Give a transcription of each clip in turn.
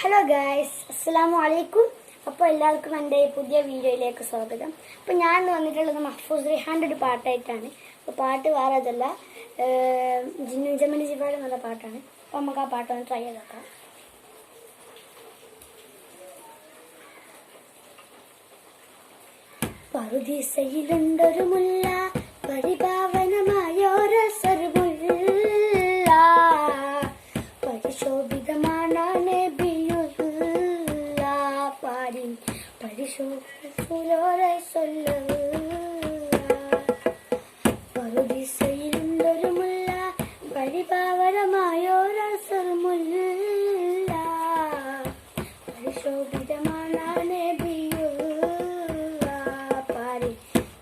Hello guys അസ്സലാമു അലൈക്കും അപ്പോൾ എല്ലാവർക്കും എന്റെ പുതിയ വീഡിയോയിലേക്ക് സ്വാഗതം. അപ്പോൾ ഞാൻ വന്നിട്ടുള്ളത് മഹ്ഫൂസ് റിഹാന്റെ ഒരു പാട്ടായിട്ടാണ്. അപ്പോൾ പാട്ട് വേറെ അതല്ല ജിന്നു ജമനി ജിബാട് എന്നുള്ള പാട്ടാണ്. അപ്പോൾ നമുക്ക് ആ പാട്ടൊന്ന് ട്രൈ ചെയ്ത് നോക്കാം. പറുദീസയിലുണ്ടൊരു മുല്ല പരിഭാവനമായൊരു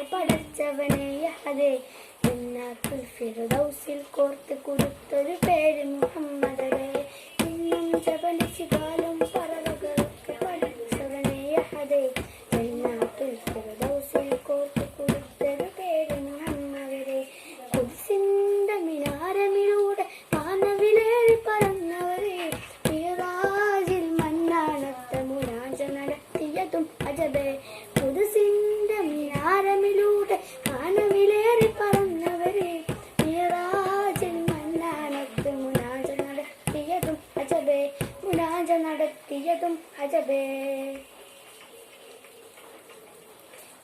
പറവകളൊക്കെ പടച്ചവനെ യഹദേ ജന്നാത്തുൽ ഫിർദൗസിൽ കോർത്ത് കൊടുത്തൊരു പേര് മുഹമ്മദരെ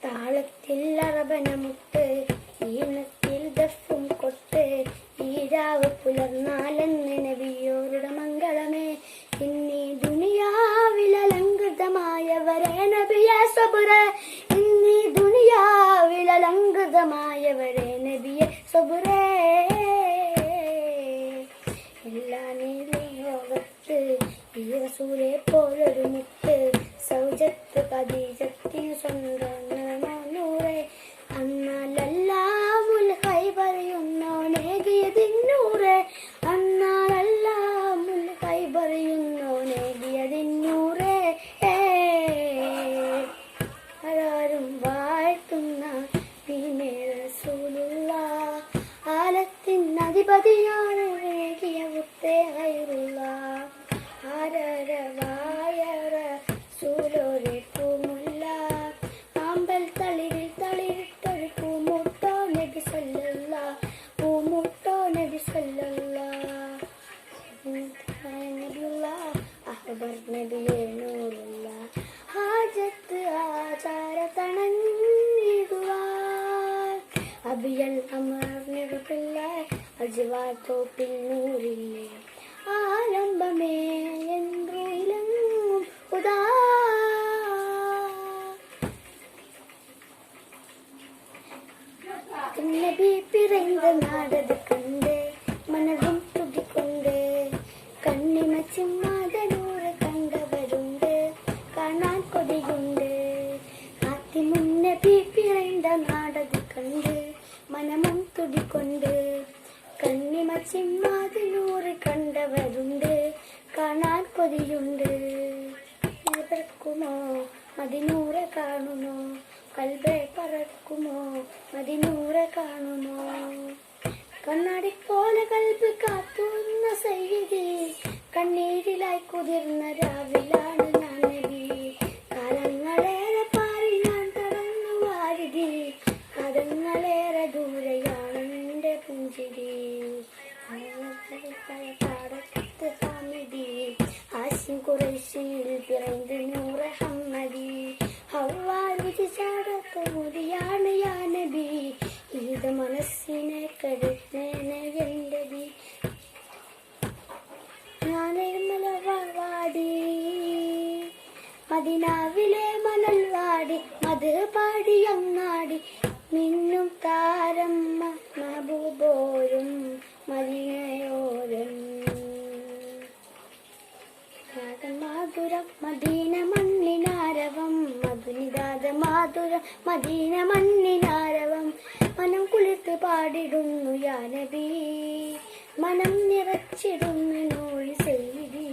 താളത്തിൽ അറബനമുട്ട് ഈണത്തിൽ ദഫും കൊട്ട് ഈരാവ് പുലർന്നാലെന്ന് നബിയോരുടെ മംഗളമേ. ഇന്നീ ദുനിയാവിൽ അലങ്കൃതമായവരെ നബിയ സബുര ഇന്നീ ദുനിയാവിൽ അലങ്കൃതമായവരെ നബിയ സബുരേ എല്ലാ നീലോകത്ത് ഈ റസൂലെ പോലൊരു മുത്ത് സൗജത്ത് പതിജത്തിന് സ്വന്തം അധിപതിയാണ് മുത്തേഹയുള്ള മുത്തേ ഹൈറുള്ള ആരര വായറ സൂലോരെ പൂമുല്ല ആമ്പൽ തളിരിൽ തളിരിട്ടൊരു പൂമുട്ടോ നബി സല്ലല്ല. പൂമുട്ടോ നബി സല്ലല്ല അഹ്ബർ നബിയെ നൂറുള്ള ഹാജത്ത് ആചാര തണഞ്ഞിടുവാൻ അബിയൽ അമർ അജുവാ തോപ്പിൽ നൂറില്ലേ? ആരംഭമേ ചിമ്മാതനൂറ് കണ്ടവരുണ്ട്. കാണാൻ കൊതിയുണ്ട്. പറക്കുമോ മതിനൂറെ കാണുമോ? കൽബെ പറക്കുമോ? മതിനൂറെ കാണുമോ? കണ്ണാടി പോലെ കൽബ് കാത്തുന്ന സൈതി കണ്ണീരിലായി കുതിർന്ന രാവിലാണ് ഞാൻ ആശിം കുറേശിയിൽ പിറந்து നൂറ് ഹമ്മദി ഹവാരുചി ചാടത്ത് മുടിയാണ് യാ നബി. ഇത് മനസ്സിനെ കരുത്തേനെ എന്റെ ബി മദിനാവിലെ മണൽവാടി മത് പാടി അങ്ങാടി. മിന്നും താരം മബുബോരും മദിനയോരും മദീന മണ്ണിനാരവം മനം കുളിർത്ത് പാടിടുന്നു യാനബി മനം നിറച്ചിടുന്നു നൂൽ ചെയ്തി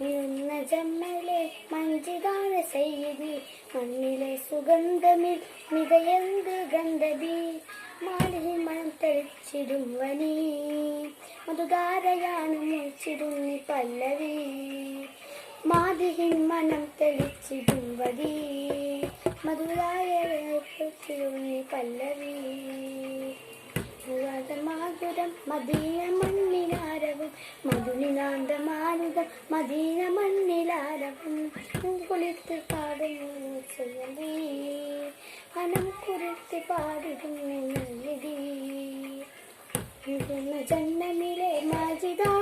നിന്ന ജമ്മലെ മഞ്ചിതാന ചെയ്തി മണ്ണിലെ സുഗന്ധമിൽ മിതയന്ത് ഗന്ധബി മാലിന്യ മണം തെളിച്ചിടും വനി. മധുധാരയാണ് മുച്ചിടുന്നി പല്ലവി. മാതിഹിൻ മനം തെളിച്ചിടും മധുരായ പല്ലവി. മാതുരം മദീന മണ്ണിലാരവും. മധുനിനാന്ത മാരുതം മദീന മണ്ണിലാരവും. കുളിത്ത് പാടുന്നു ചെയ്യലേ മനം കുറിത്ത് പാടുന്നു ഇടുന്ന ജന്മമിലെ മാജിതാണ്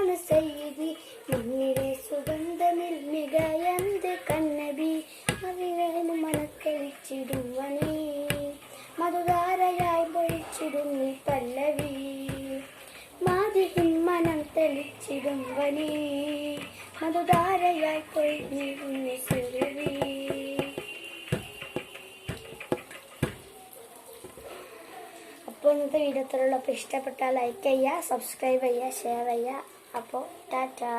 തെളിച്ചിടും വനേ മധുധാരയായി പൊഴിഞ്ഞിടുന്നി സുരവി. അപ്പോൾ ഇന്നത്തെ വീഡിയോ ഇത്രയുള്ള അപ്പോൾ ഇഷ്ടപ്പെട്ടാൽ ലൈക്ക് ചെയ്യുക സബ്സ്ക്രൈബ് ചെയ്യുക ഷെയർ ചെയ്യുക. അപ്പോൾ ടാറ്റാ.